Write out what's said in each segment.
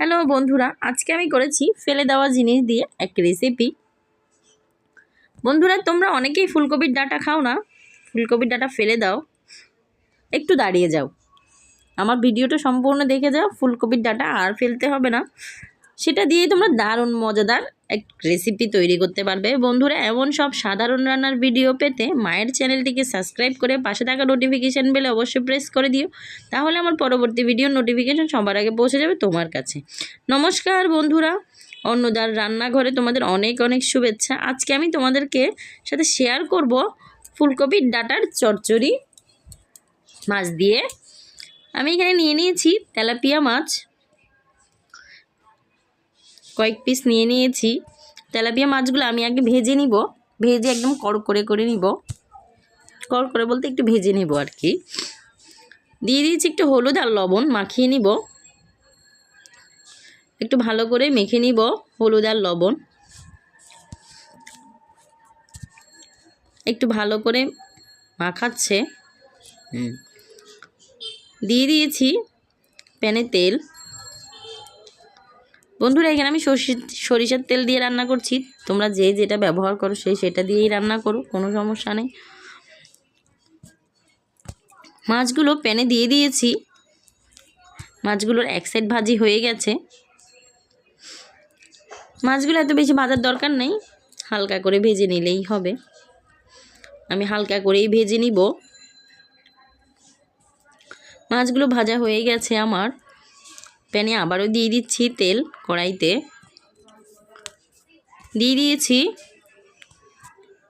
Hello বন্ধুরা, আজকে আমি করেছি ফেলে দেওয়া জিনিস দিয়ে এক রেসিপি বন্ধুরা, তোমরা অনেকেই ফুলকপির ডাটা খাও না, ফুলকপির ডাটা ফেলে দাও, একটু দাঁড়িয়ে যাও। আমার ভিডিওটা সম্পূর্ণ দেখে যাও, ফুলকপির ডাটা আর ফেলতে হবে না। সেটা দিয়েই তোমরা দারুণ, মজাদার এক রেসিপি তৈরি করতে পারবে। বন্ধুরা, এমন সব সাধারণ রান্নার ভিডিও পেতে মায়ের চ্যানেলটিকে সাবস্ক্রাইব করে পাশে থাকা নোটিফিকেশান বেলে অবশ্যই প্রেস করে দিও। তাহলে আমার পরবর্তী ভিডিওর নোটিফিকেশান সবার আগে পৌঁছে যাবে তোমার কাছে। নমস্কার বন্ধুরা, অন্নদার রান্নাঘরে তোমাদের অনেক অনেক শুভেচ্ছা। আজকে আমি তোমাদেরকে সাথে শেয়ার করব ফুলকপির ডাটার চচ্চড়ি মাছ দিয়ে। আমি এখানে নিয়ে নিয়েছি তেলাপিয়া মাছ। কয়েক পিস নিয়ে নিয়েছি। তেলাপিয়া মাছগুলো আমি আগে ভেজে নিব। ভেজে একদম কড় করে করে নিব। কড় করে বলতে একটু ভেজে নেব আর কি দিয়ে দিয়েছি একটু হলুদ আর লবণ মাখিয়ে নিব। একটু ভালো করে মেখে নিব হলুদ আর লবণ। একটু ভালো করে মাখাচ্ছে। হুম। দিয়ে দিয়েছি প্যানে তেল। বন্ধুরা, এখানে আমি সরষে সরিষার তেল দিয়ে রান্না করছি। তোমরা যে যেটা ব্যবহার করো, সেই সেটা দিয়েই রান্না করো, কোনো সমস্যা নেই। মাছগুলো প্যানে দিয়ে দিয়েছি। মাছগুলোর এক সাইড ভাজি হয়ে গেছে। মাছগুলো এত বেশি ভাজার দরকার নেই। হালকা করে ভেজে নিলেই হবে। আমি হালকা করেই ভেজে নিব। মাছগুলো ভাজা হয়ে গেছে আমার। প্যানে আবারও দিয়ে দিচ্ছি তেল কড়াইতে। দিয়ে দিয়েছি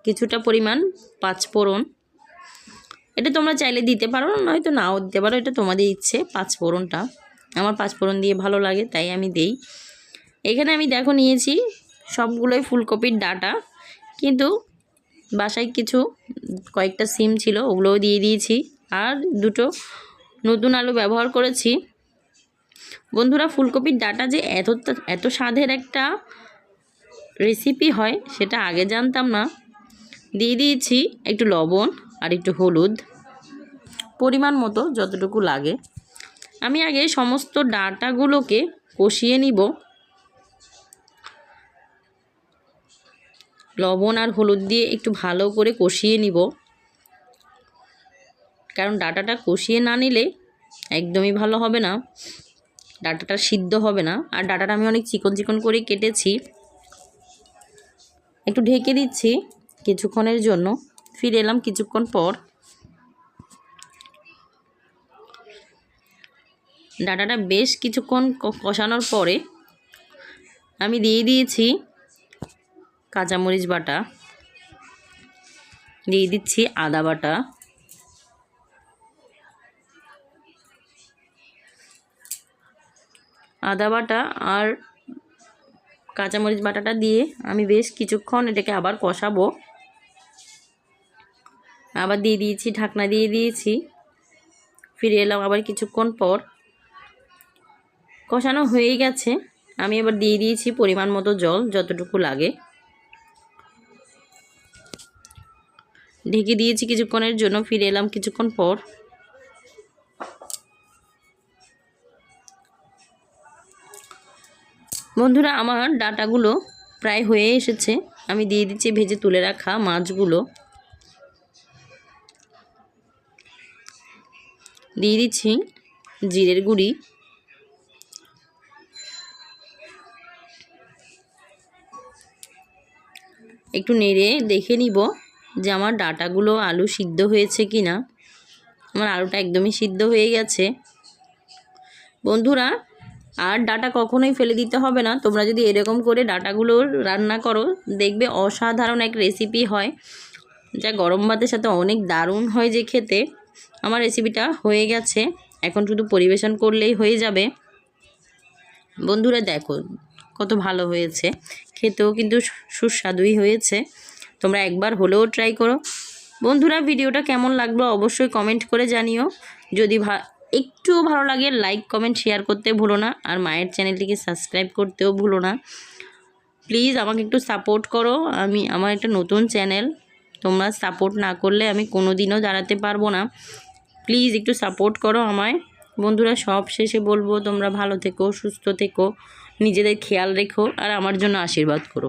কিছুটা পরিমাণ পাঁচফোড়ন এটা তোমরা চাইলে দিতে পারো, নয়তো নাও দিতে পারো, এটা তোমাদের ইচ্ছে পাঁচফোড়নটা আমার পাঁচফোড়ন দিয়ে ভালো লাগে, তাই আমি দেই। এখানে আমি দেখো নিয়েছি সবগুলোই ফুলকপির ডাটা, কিন্তু বাসায় কিছু, কয়েকটা সিম ছিল, ওগুলোও দিয়ে দিয়েছি। আর দুটো নতুন আলু ব্যবহার করেছি। বন্ধুরা, ফুলকপির ডাটা যে এত এত স্বাদের একটা রেসিপি হয়, সেটা আগে জানতাম না। দিয়ে দিয়েছি একটু লবণ আর একটু হলুদ, পরিমাণ মতো যতটুকু লাগে। আমি আগে সমস্ত ডাটাগুলোকে কষিয়ে নিব। লবণ আর হলুদ দিয়ে একটু ভালো করে কষিয়ে নিব। কারণ ডাটাটা কষিয়ে না নিলে একদমই ভালো হবে না। ডাটাটা সিদ্ধ হবে না। আর ডাটাটা আমি অনেক চিকন চিকন করে কেটেছি। একটু ঢেকে দিচ্ছি কিছুক্ষণের জন্য। ফিরে এলাম কিছুক্ষণ পর। ডাটাটা বেশ কিছুক্ষণ কষানোর পরে আমি দিয়ে দিয়েছি কাঁচামরিচ বাটা। দিয়ে দিচ্ছি আদা বাটা। আদা বাটা আর কাঁচামরিচ বাটাটা দিয়ে আমি বেশ কিছুক্ষণ এটাকে আবার কষাবো। আবার দিয়ে দিয়েছি, ঢাকনা দিয়ে দিয়েছি। ফিরে এলাম আবার কিছুক্ষণ পর। কষানো হয়ে গেছে। আমি এবার দিয়ে দিয়েছি পরিমাণ মতো জল, যতটুকু লাগে। ঢেকে দিয়েছি কিছুক্ষণের জন্য, ফিরে এলাম কিছুক্ষণ পর। বন্ধুরা, আমার ডাটাগুলো প্রায় হয়ে এসেছে। আমি দিয়ে দিচ্ছি ভেজে তুলে রাখা মাছগুলো। দিয়ে দিচ্ছি জিরের গুঁড়ি। একটু নেড়ে দেখে নিব যে আমার ডাটাগুলো আলু সিদ্ধ হয়েছে কি না আমার আলুটা একদমই সিদ্ধ হয়ে গেছে। বন্ধুরা আর ডাটা কখনোই ফেলে দিতে হবে না। তোমরা যদি এরকম করে ডাটাগুলো রান্না করো, দেখবে অসাধারণ এক রেসিপি হয়, যা গরম ভাতের সাথে অনেক দারুণ হয় যে খেতে। আমার রেসিপিটা হয়ে গেছে। এখন শুধু পরিবেশন করলেই হয়ে যাবে। বন্ধুরা দেখো, কত ভালো হয়েছে। খেতেও কিন্তু সুস্বাদুই হয়েছে। তোমরা একবার হলেও ট্রাই করো। বন্ধুরা ভিডিওটা কেমন লাগল অবশ্যই কমেন্ট করে জানিও। যদি ভা একটুও ভালো লাগে লাইক কমেন্ট শেয়ার করতে ভুলো না। আর মায়ের চ্যানেলটিকে সাবস্ক্রাইব করতেও ভুলো না। প্লিজ আমাকে একটু সাপোর্ট করো। আমি, আমার একটা নতুন চ্যানেল তোমরা সাপোর্ট না করলে আমি কোনো দিনও দাঁড়াতে পারব না। প্লিজ একটু সাপোর্ট করো আমায়। বন্ধুরা, সব শেষে বলব, তোমরা ভালো থেকো, সুস্থ থেকো, নিজেদের খেয়াল রেখো, আর আমার জন্য আশীর্বাদ করো।